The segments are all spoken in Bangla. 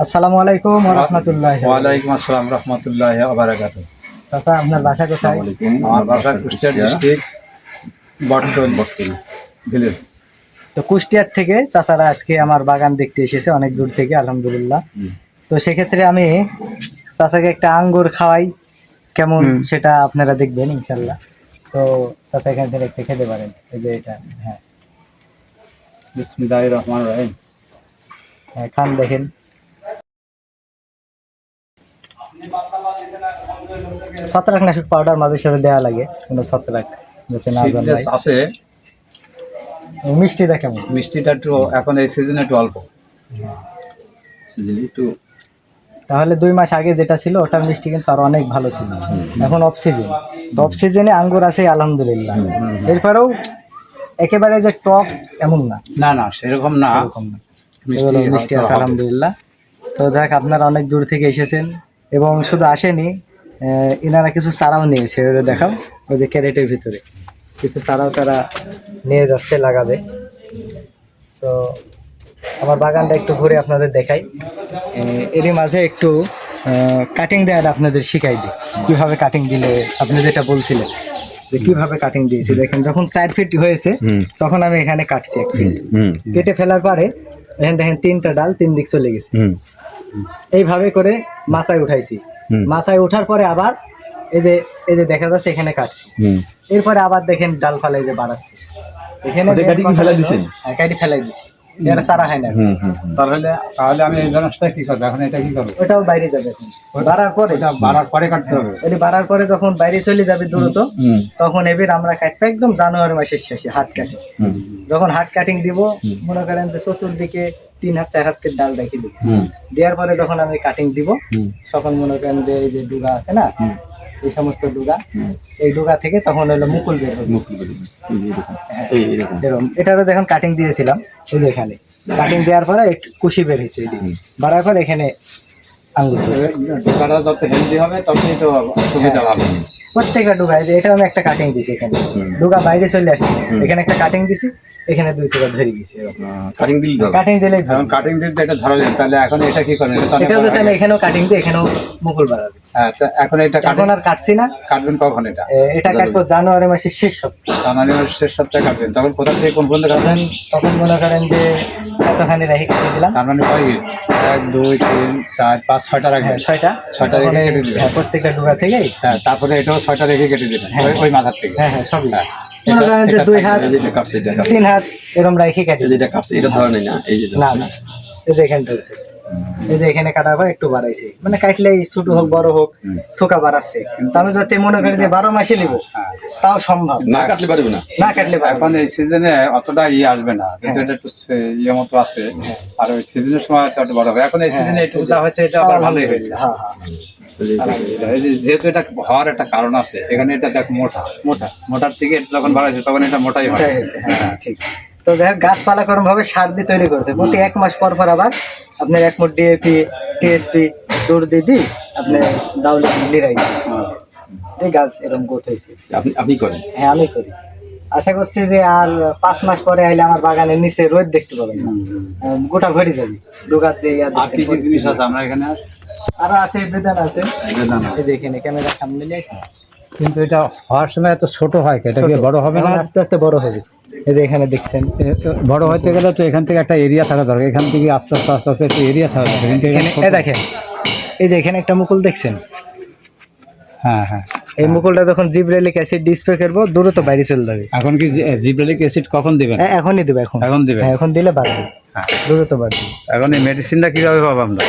আসসালামু আলাইকুম রহমতুল্লাহ ওয়ালাইকুম আসসালাম রহমতুল্লাহ আবরাকাত চাচা আপনার বাসা কোথায়? আমার বাসা কুষ্টিয়া ডিস্ট্রিক্ট বটতল। বটতল। ভিলেজ। তো কুষ্টিয়ার থেকে চাচারা আজকে আমার বাগান দেখতে এসেছে অনেক দূর থেকে আলহামদুলিল্লাহ। তো সেক্ষেত্রে আমি চাচাকে একটা আঙ্গুর খাওয়াই কেমন সেটা আপনারা দেখবেন ইনশাল্লাহ। তো চাচা এখান থেকে একটা খেতে পারেন এই যে এটা হ্যাঁ। বিসমিল্লাহ রহমান রহিম। হ্যাঁ খান দেখেন। ছত্রাকনাশক পাউডার মাঝে সাথে দেওয়া লাগে কোনো ছত্রাক যাতে না জন্মায়। আছে। মিষ্টিটা কেমন? মিষ্টিটা একটু এখন এই সিজনে একটু অল্প। সিজনে একটু তাহলে দুই মাস আগে যেটা ছিল ওটার মিষ্টি কিন্তু আরও অনেক ভালো ছিল। এখন অফ সিজন অফ সিজনে আঙ্গুর আছে আলহামদুলিল্লাহ। এরপরেও একেবারে যে টপ এমন না। না না সেরকম না। এরকম না। মিষ্টি আছে। আলহামদুলিল্লাহ। তো যাক আপনারা অনেক দূর থেকে এসেছেন এবং শুধু আসেনি ইনারা কিছু চারাও নিয়েছে ওই দেখাও ওই যে ক্যারেটের ভিতরে। কিছু চারাও তারা নিয়ে যাচ্ছে লাগাবে তো আমার বাগানটা একটু ঘুরে আপনাদের দেখাই। এরই মাঝে একটু কাটিং দেওয়ার আপনাদের শিখাই দিই কীভাবে কাটিং দিলে আপনি যেটা বলছিলেন যে কীভাবে কাটিং দিয়েছি। দেখেন যখন চার ফিট হয়েছে তখন আমি এখানে কাটছি এক ফিট কেটে ফেলার পরে এখানে দেখেন তিনটা ডাল তিন দিক চলে গেছে। এইভাবে করে মাথায় উঠাইছি। মাথায় ওঠার পরে আবার এই যে এই যে দেখা যাচ্ছে এখানে কাটছি। এরপরে আবার দেখেন ডাল ফালে যে বাড়াচ্ছি এখানে কাটি কি ফেলাই দিছেন? হ্যাঁ কাটি ফেলাই দিছি। এরা সারা হয় না। তাহলে তাহলে আমি এই জিনিসটা কি করব? এখন এটা কি করব? ওটাও বাইরে যাবে এখন। বাড়ার পরে। এটা বাড়ার পরে কাটতে হবে। এটি বাড়ার পরে যখন বাইরে চলে যাবে দ্রুত তখন এবার আমরা কাটবো। একদম জানুয়ারি মাসের শেষে হাত কাটে। যখন হাত কাটিং দিব মনে করেন যে চতুর্দিকে তিন হাত চার হাতের ডাল রেখে দিব দেওয়ার পরে যখন আমি কাটিং দিব তখন মনে করেন যে এই যে ডুগা আছে না এই সমস্ত ডুগা এই ডুগা থেকে তখন হলো মুকুল বের হবে হ্যাঁ, এরকম এটারও দেখুন কাটিং দিয়েছিলাম এই যে এখানে কাটিং দেওয়ার পরে একটু কুশি বের হয়েছে বাড়ার পর এখানে। ডোকাটা যত হেলদি হবে ততই তো সুবিধা হবে প্রত্যেকটা ডুগা এই যে এটা আমি একটা কাটিং দিছি এখানে। ডুগা বাইরে চলে আসছে। এখানে একটা কাটিং দিছি এখানে দুই টুকা ধরে গেছি কাটিং দিলি কাটিং এখন কাটিং দিতে এটা ধরালেন তাহলে এখন এটা কি করবেন এটা তো অনেক এটাও বড়। যদি আমি এখানেও কাটিং দিই এখানেও মুকুল বাড়াবে। তা এখন এটা কাটবেন আর কাটছি না। কাটবেন কখন এটা? এটা কাটবো জানুয়ারি মাসের শেষ সপ্তাহ। জানুয়ারি মাসের শেষ সপ্তাহে কাটবেন। তখন কোথা থেকে কোন পর্যন্ত কাটবেন? তখন মনে করেন যে এতখানি রেখে কেটে দিলাম? তার মানে কয় এক দুই তিন চার পাঁচ ছয়টা রাখবেন? ছয়টা। ছয়টা রেখে কেটে দিবেন। প্রত্যেকটা ডুগা থেকেই হ্যাঁ তারপরে এটাও ছয়টা রেখে কেটে দিবেন ওই- ওই মাথার থেকে। হ্যাঁ হ্যাঁ সবই। হ্যাঁ। মনে করেন যে দুই হাত তিন হাত এরকম রেখে কেটে এই কাটছে এটা ধরে না এই যে না না। এই যে এখানে ধরছে। এই যে এখানে কাটার পর একটু বাড়াইছে। মানে কাটলেই ছোট হোক বড় হোক থোকা বাড়াচ্ছে। কিন্তু আমি যাতে মনে করি যে বারো মাসে নিব তাও সম্ভব। না কাটলে পারবে না। না কাটলে এখন এই সিজনে অতটা ইয়ে আসবে না। যেহেতু একটু ইয়ে মতো আছে আর ওই সিজনের সময় তো বড় হবে। এখন এই সিজনে একটু যা হয়েছে এটা আবার ভালোই হয়েছে। হ্যাঁ। যেহেতু এটা হওয়ার একটা কারণ আছে এখানে এটা দেখ মোটা। মোটা। মোটার থেকে এটা যখন বাড়াইছে তখন এটা মোটাই হয়। হ্যাঁ ঠিক। তো যাই হোক গাছপালা ভাবে সার দিয়ে তৈরি করতে এক মাস পর পর আবার আপনার এক মুঠ ডিএপি টিএসপি দৌড় দিয়ে দিই আপনি দাউলি দিই। এই গাছ এরকম গোত হয়েছে। আপনি আপনি করেন? হ্যাঁ আমি করি। আশা করছি যে আর পাঁচ মাস পরে আইলে আমার বাগানের নিচে রোদ দেখতে পাবেন। গোটা ভরে যাবে। ডুগার যে কি কি জিনিস আছে? আমরা এখানে আর? আছে বেদান আছে। বেদানা। এই যে এখানে ক্যামেরা সামনে নিয়ে। কিন্তু এটা হওয়ার সময় এত ছোট হয় এটা কি বড় হবে না? আস্তে আস্তে বড় হবে। এই যে এখানে দেখছেন। বড় হইতে গেলে তো এখান থেকে একটা এরিয়া থাকা দরকার। এখান থেকে আস্তে আস্তে আস্তে আস্তে একটা এরিয়া থাকা দরকার। কিন্তু এখানে দেখেন। এই যে এখানে একটা মুকুল দেখছেন? হ্যাঁ হ্যাঁ। এই মুকুলটা যখন জিব্রেলিক অ্যাসিড ডিসপ্লে করব দ্রুত বাইরে চলে যাবে। এখন কি জিব্রেলিক অ্যাসিড কখন দিবেন? হ্যাঁ, এখনই দেবে এখন। এখন দিবেন? হ্যাঁ এখন দিলে বাড়বে। হ্যাঁ। দ্রুত বাড়বে। এখন এই মেডিসিনটা কীভাবে পাবো আমরা?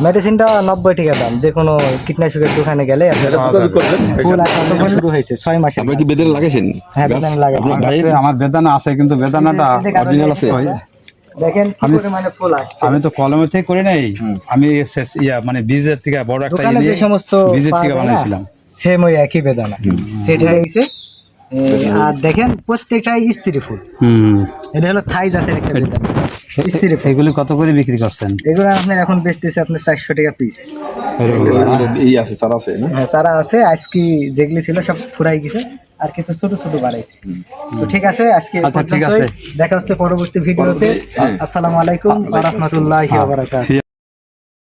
মেডিসিনটা নব্বই টাকা দাম যে কোনো কীটনাশকের দোকানে গেলে শুরু হয়েছে? ছয় মাসে আপনি কি লাগাইছেন? হ্যাঁ, বেদানা লাগাইছি। আপনার ভাই আছে, আমার বেদানা আছে কিন্তু বেদানাটা original আছে? আমি- পরিমাণে ফুল আসছে। আমি তো কলমের থেকে করি নাই। আমি ইয়া মানে বীজের থেকে বড় একটা ইয়ে যে সমস্ত বীজের থেকে বানাইছিলাম। সেম ওই একই বেদানা। সেটা রয়েছে আর দেখেন প্রত্যেকটাই স্ত্রী ফুল। এটা হলো থাই জাতের একটা স্ত্রী ফুল। এগুলি কত করে বিক্রি করছেন? এগুলো আপনার এখন বেচতেছে আপনার চারশো টাকা পিস এই আছে সার আছে হ্যাঁ সারা আছে। আজকে যেগুলি ছিল সব ফুরাই গেছে। আর কিছু ছোট ছোট বাড়াইছে। তো ঠিক আছে আজকে আচ্ছা, ঠিক আছে। দেখা হচ্ছে পরবর্তী ভিডিওতে। হ্যাঁ। আসসালামু আলাইকুম ওয়া রাহমাতুল্লাহি ওয়া বারাকাতুহু।